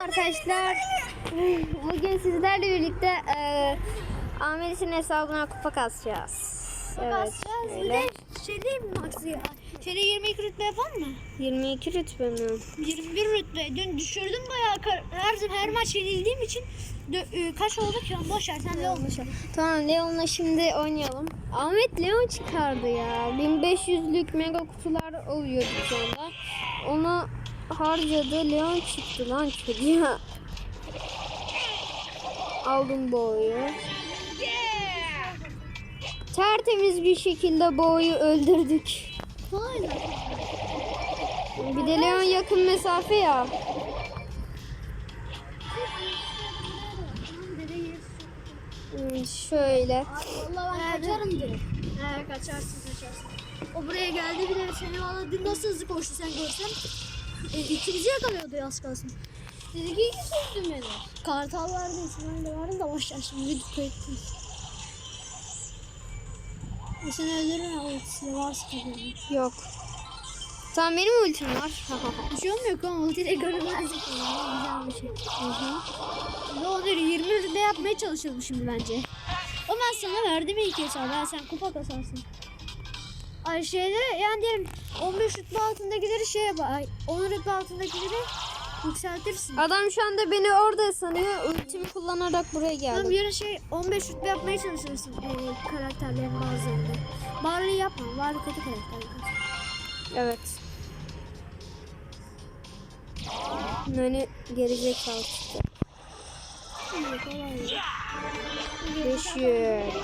Arkadaşlar bugün sizlerle birlikte e, Ahmet'in hesabına kupa kasacağız. Evet. Bir Öyle. de şey değil mi Max ya? Şöyle 22 rütbe yapalım mı? 22 rütbe mi? 21 rütbe. Dün düşürdüm bayağı. Her, her maç yenildiğim için e, kaç oldu ki? Boş ver sen de olmuş. Tamam Leon'la şimdi oynayalım. Ahmet Leon çıkardı ya. 1500'lük mega kutular oluyordu sonra. Onu harcadı. Leon çıktı lan çocuğa. Aldım boyu. Tertemiz bir şekilde boyu öldürdük. Bir de Leon yakın mesafe ya. Hmm, Şöyle. Vallahi ben kaçarım direkt. He kaçarsın kaçarsın. O buraya geldi bir de seni valla nasıl hızlı koştu sen görsen. E, ikimizi yakalıyordu az kalsın. Dedi ki iki sürdü beni. Kartal vardı, İsmail de vardı da boş ver şimdi dikkat ettim. E seni öldürür ama ultisi varsa tabii. Yok. Tamam benim ultim var. Bir şey olmuyor ki ama ultiyle görünmezlik. Güzel bir şey. Hı hı. Ve onları 20 rütbe yapmaya çalışıyorum şimdi bence. Ama ben sana verdim ilk hesabı. Sen kupa kasarsın. Ay şeyde yani diyelim 15 rütbe altındakileri şey yap. Ay 10 rütbe altındakileri yükseltirsin. Adam şu anda beni orada sanıyor. Ultimi kullanarak buraya Tamam geldi. yarın şey 15 rütbe yapmaya çalışırsın ee, karakterlerin bazılarında. Barley yapma. Barley kötü karakter. Evet. Nani. İyi, kolay. Düşük.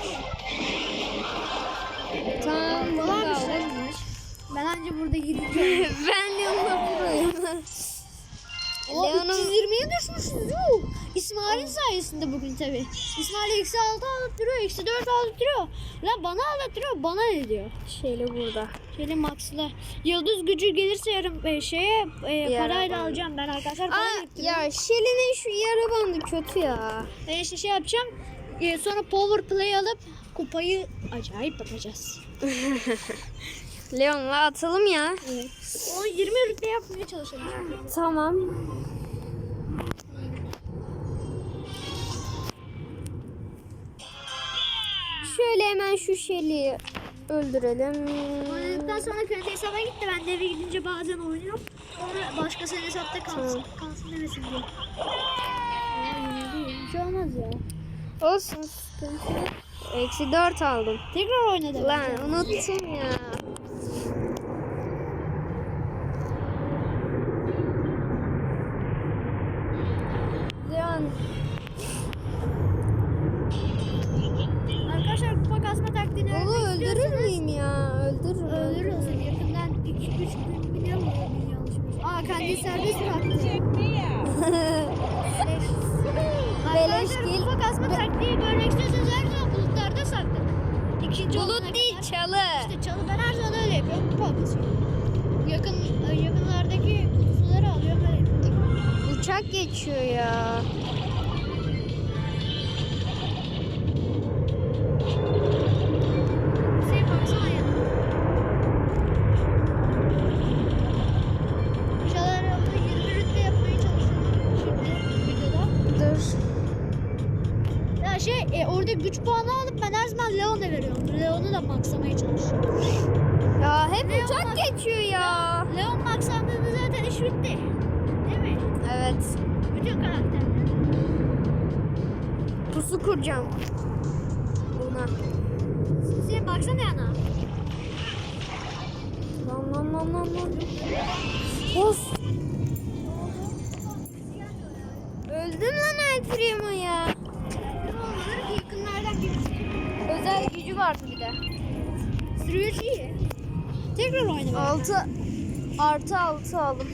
Tamam bunu da şeymiş. Ben anca burada gideceğim. ben Leon'la buradayım. O Leon'un 320'ye düşmüşüz. Yuh. İsmail'in sayesinde bugün tabi. İsmail eksi 6 aldırtıyor, eksi 4 aldırtıyor. Lan bana aldırtıyor, bana ne diyor? şeyle burada. Şöyle Max'la. Yıldız gücü gelirse yarın e, şeye e, Yara parayla bandı. alacağım ben arkadaşlar. Para Aa ya Shelly'nin şu yara bandı kötü ya. Ben işte şey yapacağım. E, sonra power play alıp kupayı acayip bakacağız. Leon'la atalım ya. Evet. O 20 rütbe yapmaya çalışalım. Tamam. Şöyle hemen şu Shelly'i öldürelim. Oynadıktan sonra kendi hesaba gitti. Ben de eve gidince bazen oynuyorum. Sonra başkasının hesapta kalsın, kalsın demesin diye. Bir şey olmaz ya. Olsun sıkıntı. Eksi 4 aldım. Tekrar oyna demek. Lan unuttum ya. Leon Arkadaşlar kupa kasma taktiğini onu öldürür müyüm ya? Öldürür. Öldürür. Yakından 2-3 gün biliyor musun? Yanlışmış. Aa kendi serbest bıraktı. Dur. Ya şey e, orada güç puanı alıp ben her zaman Leon'a veriyorum. Leon'u da maxlamaya çalışıyorum. Ya hep Leon uçak geçiyor ya. Leon maxlandığında zaten iş bitti. Değil mi? Evet. Bütün karakterler. Pusu kuracağım. Buna. Size baksana yana. Lan lan lan lan lan. Of. Öldüm lan El Primo ya. Onları ki yakınlardan bir Özel gücü vardı bir de. sürüyor iyi. Tekrar oyna. 6 artı 6 aldım.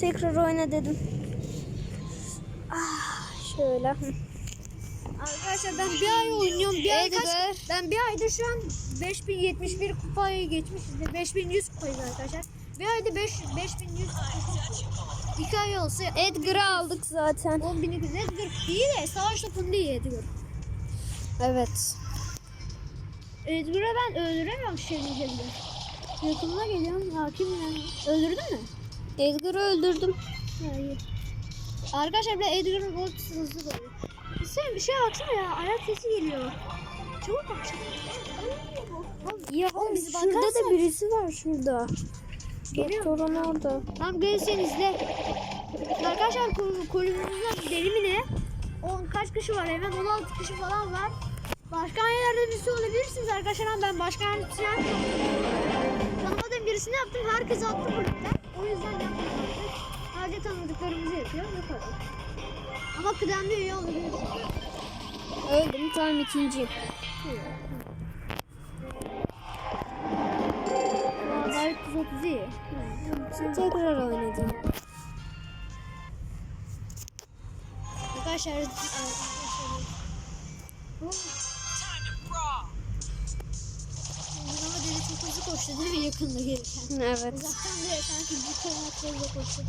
Tekrar oyna dedim. Şöyle. Arkadaşlar ben bir ay oynuyorum. Bir ay kaç? be. Ben bir ayda şu an 5071 kupayı geçmişiz. 5100 kupayız arkadaşlar. Bir ayda 5 5100 2 ay olsa Edgar'ı aldık zaten. 10.200 Edgar iyi de savaş topunda iyi Edgar. Evet. Edgar'ı ben öldüremiyorum şeyini Yakınına geliyorum. Hakim yani. Öldürdün mü? Edgar'ı öldürdüm. Ha iyi. Arkadaşlar bir Edgar'ın ultisi hızlı doluyor. Sen bir şeye baksana ya. Ayak sesi geliyor. Çabuk bak. Ya Oğlum bizi şurada bakarsan- da birisi var şurada. Gektor'un orada. Tamam gel sen izle. Arkadaşlar kul- kulübümüzde deli mi ne? 10 kaç kişi var hemen 16 kişi falan var. Başka yerlerde birisi olabilirsiniz arkadaşlar ama ben başka yerde yapmıyorum. Tanımadığım birisini yaptım. Herkes attı kulüpten. O yüzden yapmadım. Sadece tanıdıklarımızı yapıyor. Yaparım. Ama kıdemli üye olabilirsiniz. Öldüm tamam ikinciyim. Gayet 330 iyi. Tekrar oynadım. Arkadaşlar hızlı koştu değil mi yakında gelirken? Evet. Uzaktan bile sanki bir hızla koştu.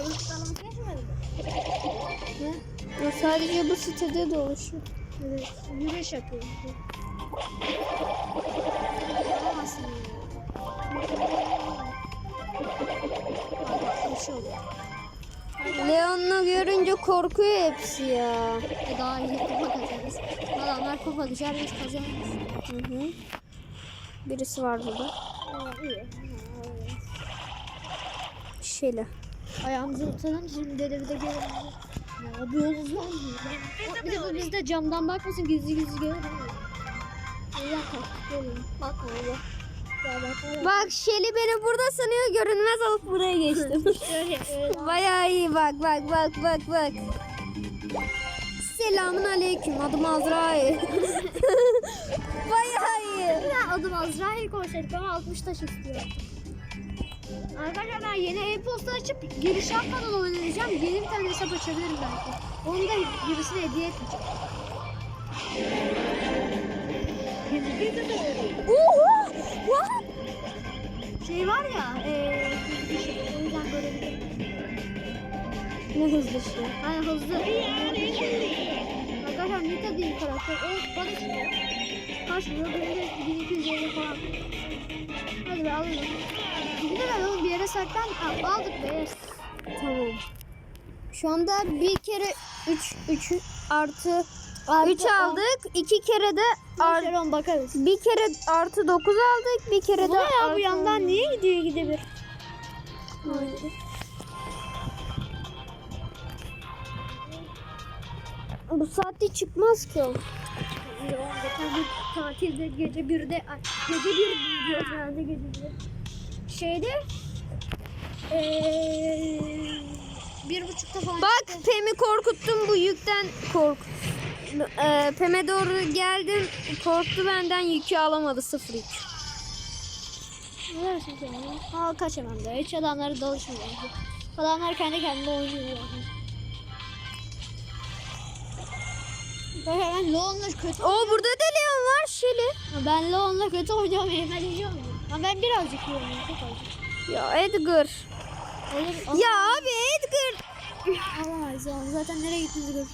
Bu tıklaması geçmedi mi? Ne? O sadece bu sitede dolaşıyor. Evet. Yürüyüş yapıyor. Alamazsın ya. Bir şey oluyor. Leon'u görünce korkuyor hepsi ya. E daha iyi kupa kazanırız. Adamlar kupa düşer biz kazanırız. Hı hı. Birisi var burada. Aa, iyi. Şöyle. Ayağımızı tutalım şimdi dede bir de gelelim. Ne yapıyoruz lan? Bir de bu bizde camdan bakmasın gizli gizli gelir. Allah kalk gelin. Ya bakma. Bak Şeli beni burada sanıyor görünmez alıp buraya geçtim. Bayağı iyi bak bak bak bak bak. Selamun aleyküm adım Azrail. Bayağı iyi. Adım Azrail koşarım ama 60 taş istiyorum. Arkadaşlar ben yeni e-posta açıp giriş yapmadan oynayacağım. Yeni bir tane hesap açabilirim belki. Onu da birisine hediye edeceğim. Oha! What? Şey var ya, eee o yüzden görebilirim. Ne hızlı şey. Hani hızlı. Arkadaşlar Nita diye bir karakter. O bana çıkıyor. Kaç vuruyor? Benim de 1250 falan. Hadi be alalım. Ben oğlum bir yere saklan. Aldık be. Tamam. Şu anda bir kere 3 3 artı Artı 3 aldık. 2 kere de ar- Arkadaşlar on bakarız. bir kere artı 9 aldık. Bir kere Bu de ne ya bu artı yandan niye gidiyor gidebir? Bu saatte çıkmaz ki o. Bir tatilde gece birde gece bir diyor herhalde gece bir. Şeyde eee bir buçukta falan. Bak Pem'i korkuttum bu yükten kork. Ee, Pem'e doğru geldim. Korktu benden yükü alamadı sıfır yük. Ne dersin sen? Aa kaç hemen de. Hiç adamları dalışmıyor. Adamlar kendi kendine oynuyor. Ben hemen Leon'la kötü O burada da Leon var Şeli. Ben Leon'la kötü oynuyorum. Hemen yiyorum. Ama ben birazcık yiyorum. Çok azıcık. Ya Edgar. Öyle Ya abi Edgar. Alamayız ya. Zaten nereye gittiğimizi gör.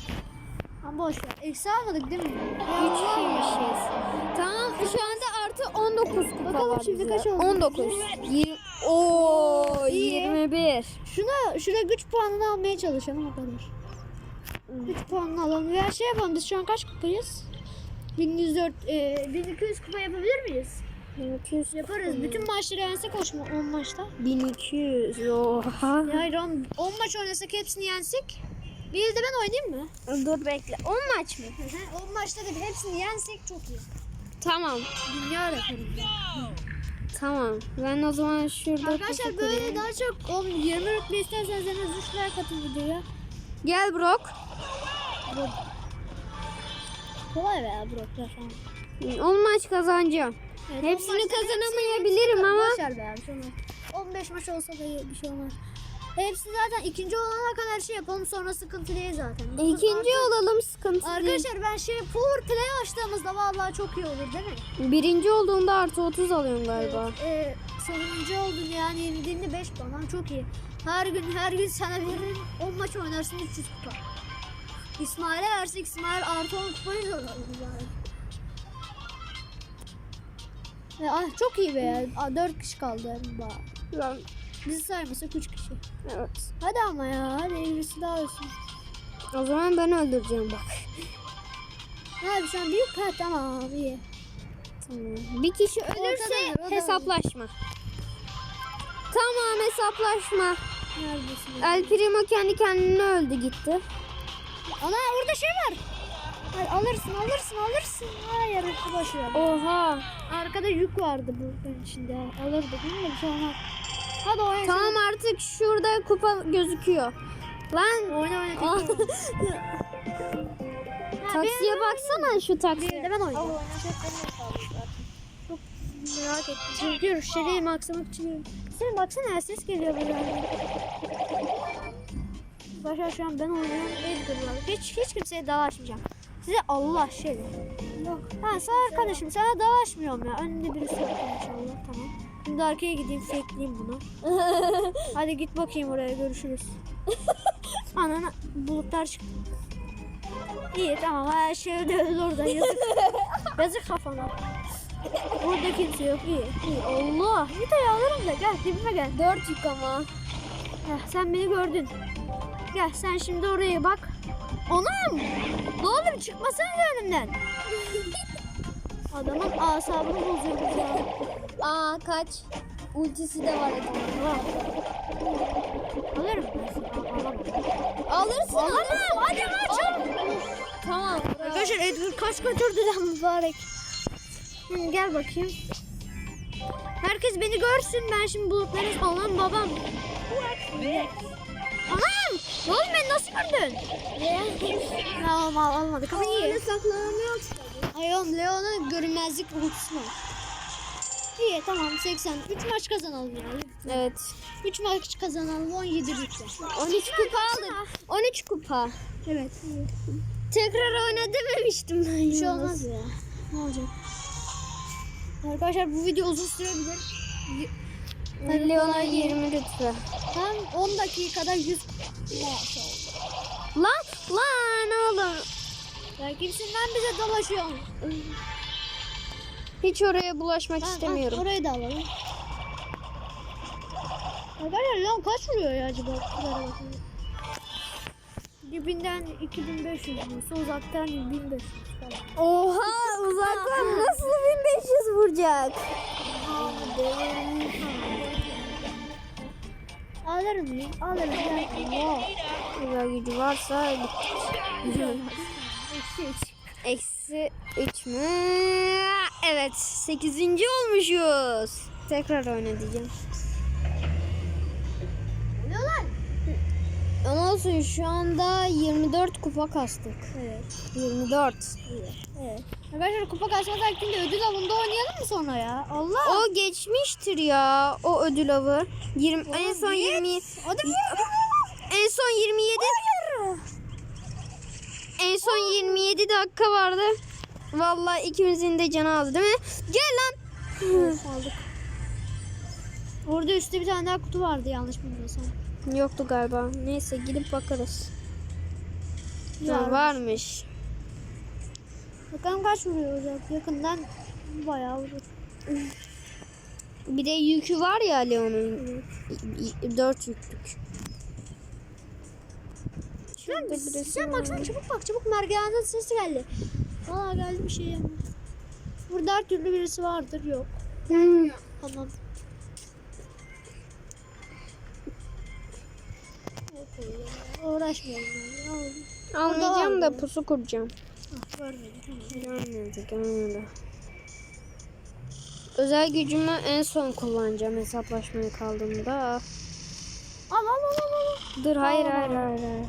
Ama boş ver. Eksi almadık değil mi? Üç kişiyiz. Tamam şu anda artı 19 kupa Bakalım var şimdi bize. kaç oldu? 19. Yir- Oo İyi. 21. Şuna, şuna güç puanını almaya çalışalım o kadar. Güç puanını alalım. Veya şey yapalım. Biz şu an kaç kupayız? 1104, e, 1200 kupa yapabilir miyiz? 1200 Yaparız. Bütün maçları yensek hoş mu 10 maçta? 1200. Oha. Ya hayır 10, 10 maç oynasak hepsini yensek. Bir de ben oynayayım mı? Dur bekle. 10 maç mı? 10 maçta da hepsini yensek çok iyi. Tamam. Dünya rekoru. Tamam. Ben o zaman şurada Arkadaşlar böyle kurayım. daha çok 10, 20 rütbe isterseniz en az 3 like atın videoya. Gel Brock. Kolay veya broklar falan. 10 maç kazanacağım. Evet, Hepsini kazanamayabilirim ama- Boş ver be abi, olmaz. 15 maç olsa da iyi, bir şey olmaz. Hepsi zaten ikinci olana kadar şey yapalım sonra sıkıntı değil zaten. İkinci Artık- olalım sıkıntı değil. Arkadaşlar ben şey power play açtığımızda vallahi çok iyi olur değil mi? Birinci olduğunda artı 30 alıyorum galiba. Ee, sonuncu oldun yani yenildiğinde 5 puan çok iyi. Her gün her gün sana veririm 10 maç oynarsın 300 kupa. İsmail'e versek İsmail artı 10 kupayı da ah, çok iyi be ya. 4 kişi kaldı. Ben- Bizi saymasak 3 kişi. Evet. Hadi ama ya. Hadi birisi daha ölsün. O zaman ben öldüreceğim bak. Hadi sen büyük ha tamam iyi. Tamam. Bir kişi ölürse hesaplaşma. Tamam hesaplaşma. Neredesin? El Primo kendi kendine öldü gitti. Ana orada şey var. Hadi alırsın alırsın alırsın. Hayır boş ver. Oha. Arkada yük vardı bunun içinde. Mi? Bir şey olmaz. Hadi oyna. Tamam artık şurada kupa gözüküyor. Lan Oyna oyna. Taksiye baksana şu taksiye. ben oynayacağım. Çok merak ettim. Çünkü şeyi maksamak için. Senin baksana ses geliyor buradan. Başar şu an ben oynuyorum. Edgar var. Hiç, hiç kimseye açmayacağım. Size Allah şey. Yok. Ha sen arkadaşım sana dava açmıyorum ya. Önünde birisi yok inşallah. Tamam. Şimdi arkaya gideyim fakeleyeyim bunu. Hadi git bakayım oraya görüşürüz. Anana bulutlar çıktı. İyi tamam her şey öldü orada yazık. yazık kafana. Burada kimse yok iyi. iyi. Allah de alırım da gel dibime gel. Dört yük ama. Heh, sen beni gördün. Gel sen şimdi oraya bak. Anam! Ne oldu bir çıkmasana önümden. Adamın asabını bozuyoruz ya. Aa kaç. Ultisi de var adamın. Var. Alırım ben seni. Al- Alamam. Alırsın Alamam. Hadi kaç. Tamam. Arkadaşlar Edgar kaç götürdü lan mübarek. Hı, gel bakayım. Herkes beni görsün. Ben şimdi bulutların anam babam. Anam! Ne oldu beni nasıl gördün? Tamam al, almadık ama iyi. saklanamıyor. Ay oğlum Leon'a görünmezlik ultisi var. İyi tamam 80. 3 maç kazanalım yani. Evet. 3 maç kazanalım 17 rütbe. 13 kupa aldık. 13 kupa. Evet. Tekrar oyna dememiştim ben. Bir şey olmaz ya. Ne olacak? Arkadaşlar bu video uzun sürebilir. Leon'a 20 lütfen. Tam 10 dakikada 100 maaş oldu. Lan lan oğlum. Ya kimsinden bize dolaşıyorsun? Hiç oraya bulaşmak Tamam, istemiyorum. Orayı da alalım. Arkadaşlar lan kaç vuruyor ya acaba? Dibinden 2500 vursa uzaktan 1500 falan. Oha uzaktan nasıl 1500 vuracak? Alırım Alırım. Ya. Wow. Güzel gücü varsa eksi 3 mü? Evet 8. olmuşuz. Tekrar oyna diyeceğim. Olsun şu anda 24 kupa kastık. Evet. 24. Evet. Arkadaşlar kupa kasma taktiğinde ödül avında oynayalım mı sonra ya? Allah. O geçmiştir ya o ödül avı. 20 en son 20 Hadi en son 27 en son 27 dakika vardı. Vallahi ikimizin de canı azdı değil mi? Gel lan. Aldık. Orada üstte bir tane daha kutu vardı yanlış bilmiyorsam. Yoktu galiba. Neyse gidip bakarız. Var. varmış. Bakalım kaç vuruyor olacak. Yakından bayağı vurur. Bir de yükü var ya Leon'un. 4 yüklük. Bir sen var. baksana çabuk bak çabuk merdivanın sesi geldi. Aa geldi bir şey. Burada her türlü birisi vardır yok. Hmm. Tamam. Uğraşmayalım yani. Al. Almayacağım var da pusu kuracağım. Ah, görmedim. Gelmedi gelmedi. Özel gücümü en son kullanacağım hesaplaşmaya kaldığımda. Al al al al. al. Dur hayır Tamam. hayır hayır. hayır.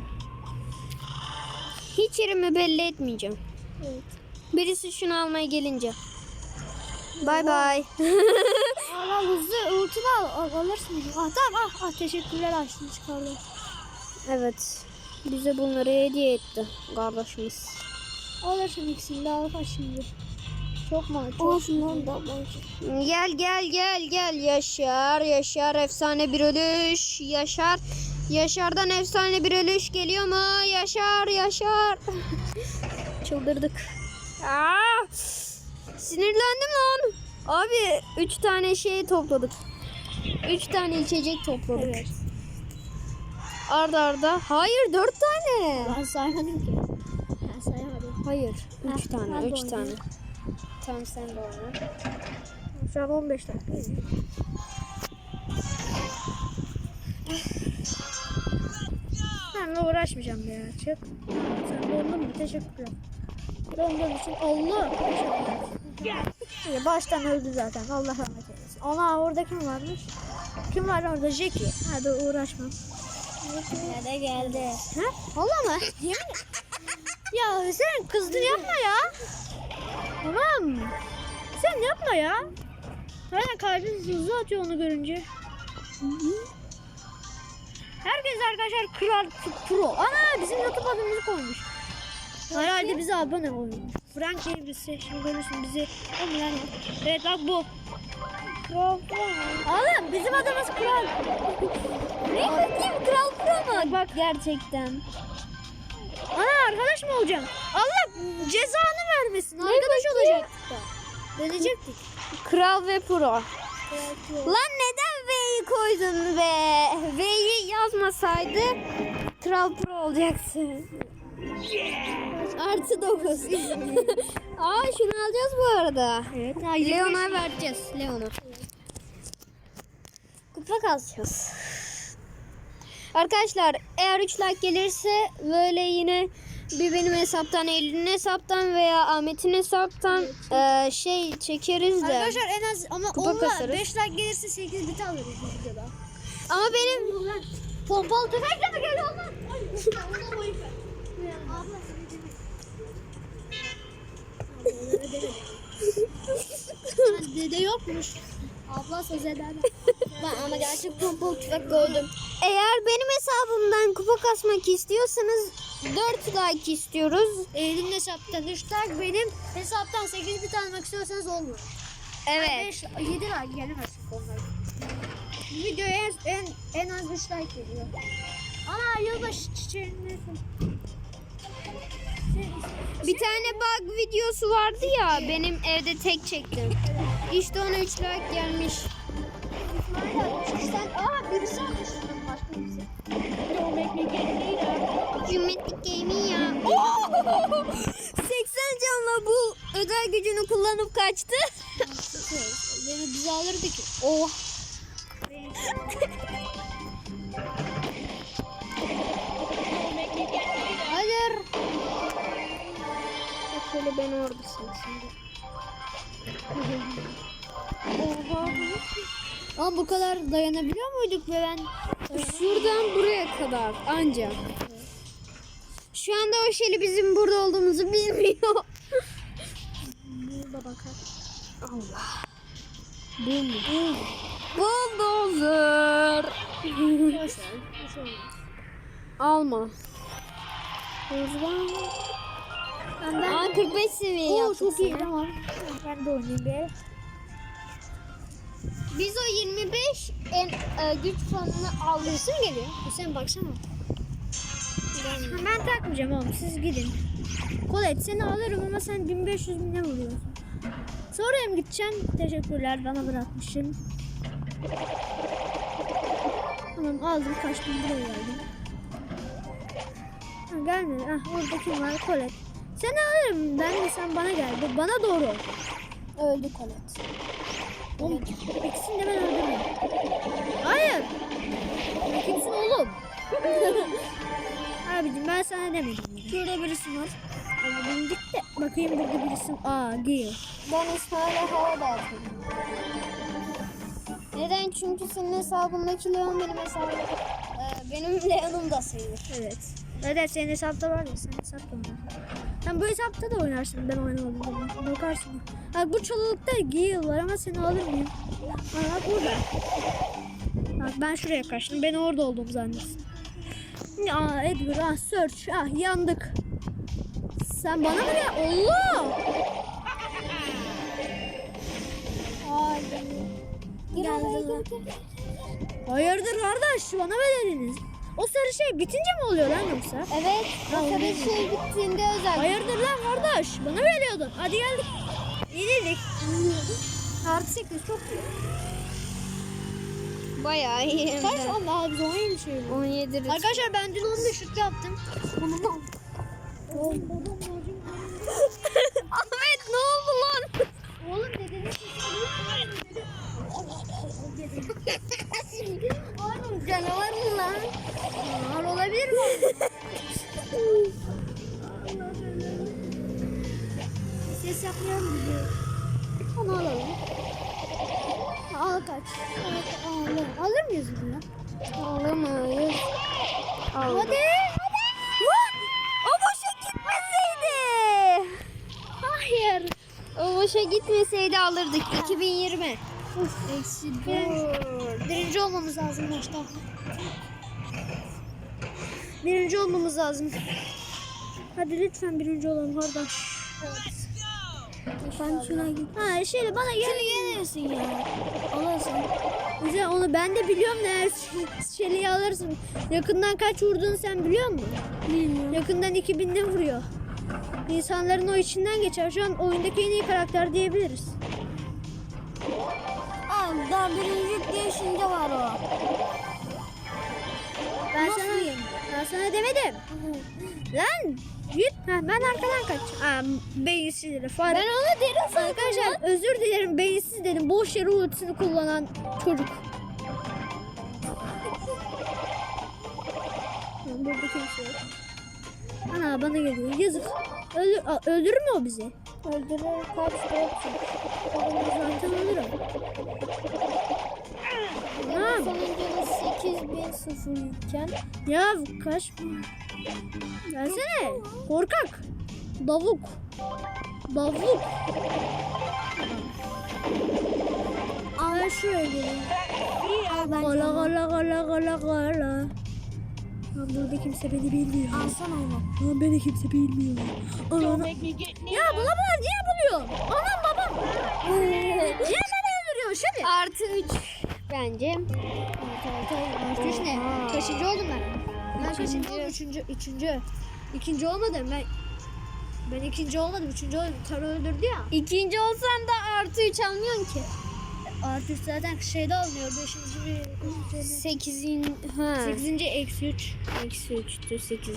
Hiç yerimi belli etmeyeceğim. Evet. Birisi şunu almaya gelince. Bay bay. Al al hızlı ultini al. al alırsın. Ah tamam ah, ah teşekkürler açtın çıkardım. Evet. Bize bunları hediye etti kardeşimiz. Alırsın ikisini de al şimdi. Çok mu? Çok Olsun lan da Gel gel gel gel Yaşar Yaşar efsane bir ölüş Yaşar Yaşar'dan efsane bir ölüş geliyor mu Yaşar Yaşar Çıldırdık Aa, Sinirlendim lan Abi 3 tane şey topladık 3 tane içecek topladık Evet. Arda arda. Hayır dört tane. Ben saymadım ki. Ben sayamadım. Hayır. Üç Ha, tane. Üç tane. Tamam sen de oyna. Şu an 15 dakika. Benle uğraşmayacağım ya. Çık. Sen dondun mu? Teşekkürler. Donduğun için Allah. İyi, baştan öldü zaten. Allah rahmet eylesin. Ana orada kim varmış? Kim var orada? Jackie. Hadi uğraşma. Nerede geldi? Ha? Valla mı? Yemin Ya sen kızdın yapma ya. Tamam. Sen yapma ya. Zaten kalbim hızlı atıyor onu görünce. Herkes arkadaşlar kral pro. Ana bizim YouTube adımızı koymuş. Herhalde bize abone olmuş. Frank birisi. Şimdi görürsün bizi. O mu lan? Evet bak bu. Kral pro. Oğlum bizim adımız kral. Ne bakayım kral pro mu? Bak Gerçekten. Ana arkadaş mı olacağım? Allah cezanı vermesin. Arkadaş olacaktık da. Deneyecektik. Kral ve pro. Lan neden V'yi koydun be? V'yi yazmasaydı Kral Pro olacaktı. Artı 9. Aa şunu alacağız bu arada. Evet. Leon'a vereceğiz. Leon'a. Kupa kasacağız. Arkadaşlar eğer 3 like gelirse böyle yine bir benim hesaptan, Eylül'ün hesaptan veya Ahmet'in hesaptan eee, şey çekeriz de. Arkadaşlar en az ama Kupa onunla kasarız. 5 like gelirse 8 bit alırız videoda. Ama benim Pompalı tüfekle mi geliyor lan? Dede yokmuş. Abla söz eder. Ben ama gerçek pompalı tüfek gördüm. Eğer benim hesabımdan kupa kasmak istiyorsanız 4 like istiyoruz. Eylül'ün hesaptan 3 like benim hesaptan 8 bit almak istiyorsanız olmuyor. Evet. 5 7 like gelemez onlar. Videoya en, en, en az 3 like geliyor. Ana yılbaşı çiçeğini Bir tane bug videosu vardı ya benim evde tek çektim. İşte ona 3 like gelmiş. Sen, aa birisi almış. Başka birisi. O bekle geri değil abi. Cümletlik gaming ya. 80 canla bu özel gücünü kullanıp kaçtı. Beni bizi alırdı ki. oh. Hayır. Bak şöyle ben oradasın şimdi. Oha. Ama bu kadar dayanabiliyor muyduk ve ben Şuradan buraya kadar ancak. Şu anda o şeyli bizim burada olduğumuzu bilmiyor. burada bakar. Allah. Bulldozer. Ver. Boş ver. Alma. Ben, ben... Aa 45 seviye Oo, yaptık çok iyi tamam. Ben de oynayayım bir. Biz o 25 en e, güç puanını aldıysa geliyor. Sen baksana. Ben takmayacağım oğlum siz gidin. Kolet seni alırım ama sen 1500 bine vuruyorsun. Sonra mı gideceksin? Teşekkürler bana bırakmışsın. Tamam aldım kaçtım buraya geldim. Ha, gelmedi. Ah orada kim var? Kolet. Seni alırım ben de sen bana gel. Bana doğru ol. Öldü Kolet. Oğlum ikisini de ben öldürürüm. Hayır. Kimsin oğlum? Abicim ben sana demedim. Şurada birisi var. Bindik de. Bakayım burada birisi. Aa Gale. Ben İsmail'e hava dağıtıyorum. Neden? Çünkü senin hesabındaki Leon benim hesabım. e, benim Leon'um da sayılır. Evet. Evet senin hesapta var ya sen hesapta oynar. Sen bu hesapta da oynarsın ben oynamadım. Bakarsın. Bak bu çalılıkta Gale var ama seni alır mıyım? Aa burada. Bak ben şuraya kaçtım. Ben orada olduğumu zannetsin. Aa Edgar ah search ah yandık. Sen bana mı ya? Allah! Ay. Gir. Hayırdır kardeş bana mı dediniz? O sarı şey bitince mi oluyor lan yoksa? Evet. Mi? şey bittiğinde özel. Hayırdır lan kardeş? Bana veriyordun? Hadi geldik. Yenildik. Artı 8 çok iyi. Bayağı iyi. Kaç de. Allah biz 17 şey mi? 17 rütbe. Arkadaşlar ben dün 15 şut yaptım. Bunu da Oğlum canavar mı lan? Canavar olabilir mi? Ses yapmayan biliyor. Onu alalım. Al kaç. Al, alalım. Alır mıyız bunu ya? Ağlamayız. Aldım. Hadi. Hadi. Lan! O boşa gitmeseydi. Hayır. O boşa gitmeseydi alırdık. 2020. Eksi bir. Birinci olmamız lazım maçta. Birinci olmamız lazım. Hadi lütfen birinci olalım oradan. Ben şuna git. Ha şöyle bana gel. Şunu gelirsin ya. Alırsın. Güzel onu ben de biliyorum eğer Şeli'yi alırsın. Yakından kaç vurduğunu sen biliyor musun? Bilmiyorum. Yakından 2000'de vuruyor. İnsanların o içinden geçer. Şu an oyundaki en iyi karakter diyebiliriz. Daha birinci yaşında var o. Ben sana, ben sana demedim. Lan git. Ha, ben arkadan kaç. Aa, beyinsiz dedi. Fare. Ben ona derin Arkadaşlar özür dilerim beyinsiz dedim. Boş yere ultisini kullanan çocuk. Burada kimse yok. Ana bana geliyor. Yazık. Öldür, Aa, öldürür mü o bizi? Öldürür kaç dört. Zaten ölür o. Ha, Sonuncuda 8000 iken ya kaç? Gelsene. Korkak. Davuk. Davuk. Aa şuraya gelin. Gala gala gala gala gala. Ya burada kimse beni bilmiyor. alsana onu. Ya beni kimse bilmiyor. Anam. Ya bulamalar niye buluyor? Anam babam. niye beni öldürüyor şimdi? Artı 3 bence. Artı üç ne? Kaçıncı oldum ben? Ben kaçıncı Üçüncü. oldum? Üçüncü. Üçüncü. İkinci olmadım ben. Ben ikinci olmadım. Üçüncü oldum. Karı öldürdü ya. İkinci olsan da artı 3 almıyorsun ki. Artı üç zaten şeyde alınıyor. Beşinci bir... 8'in ha. Sekizinci eksi üç. Eksi 3'tü 8.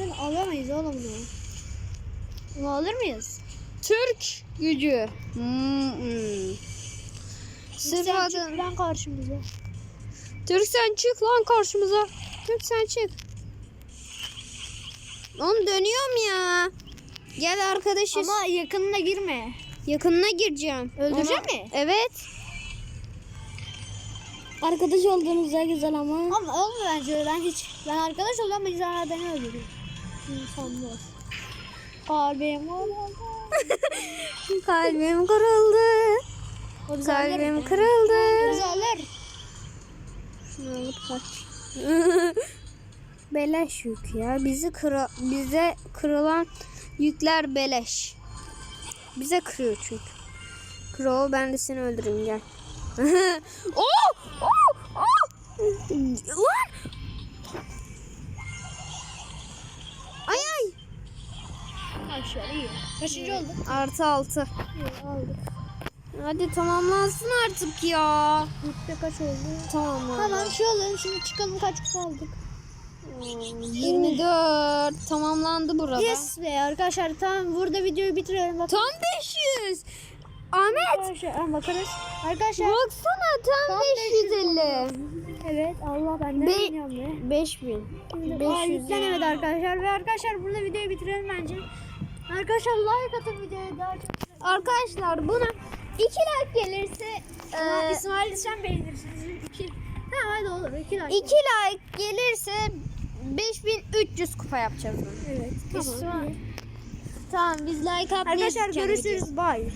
Ben alamayız oğlum bunu. Bunu alır mıyız? Türk gücü. Hmm. Sırf Sen adın. çık lan karşımıza. Türk sen çık lan karşımıza. Türk sen çık. Oğlum dönüyorum ya. Gel arkadaşız. Ama yakınına girme. Yakınına gireceğim. Öldürecek Ona- mi? Evet. Arkadaş olduğunuzda güzel ama. Ama olmuyor bence. Ben hiç ben arkadaş olan ama insanlar beni öldürüyor. İnsanlar. Kalbim Kalbim kırıldı. Kalbim kırıldı. Güzeller. Şunu alıp kaç. beleş yük ya. Bizi kıra bize kırılan yükler beleş. Bize kırıyor çünkü. Crow ben de seni öldüreyim gel. oh! Oh! Oh! Lan! Ay ay. Aşağı iyi. Kaçıncı oldu? Artı altı. İyi aldık. Hadi tamamlansın artık ya. Yurtta kaç oldu? Tamam. Tamam şu olalım şimdi çıkalım kaç kupa aldık. 24 tamamlandı burada. Yes be arkadaşlar tamam burada videoyu bitirelim. Bak Tam 500. Ahmet arkadaşlar bakarız. Arkadaşlar baksana tam, Tam 550. evet Allah benden Be- bilmiyorum ya. 5000. Şimdi 500 Aa, yüklenemedi arkadaşlar ve arkadaşlar burada videoyu bitirelim bence. Arkadaşlar like atın videoya daha çok. Arkadaşlar buna 2 like gelirse e, İsmail sen beğenirsiniz. İki. Tamam hadi olur. İki like. 2 like gelirse 5300 kupa yapacağız. bunu. Evet. Tamam. Tamam biz like atmayı Arkadaşlar görüşürüz. Bye.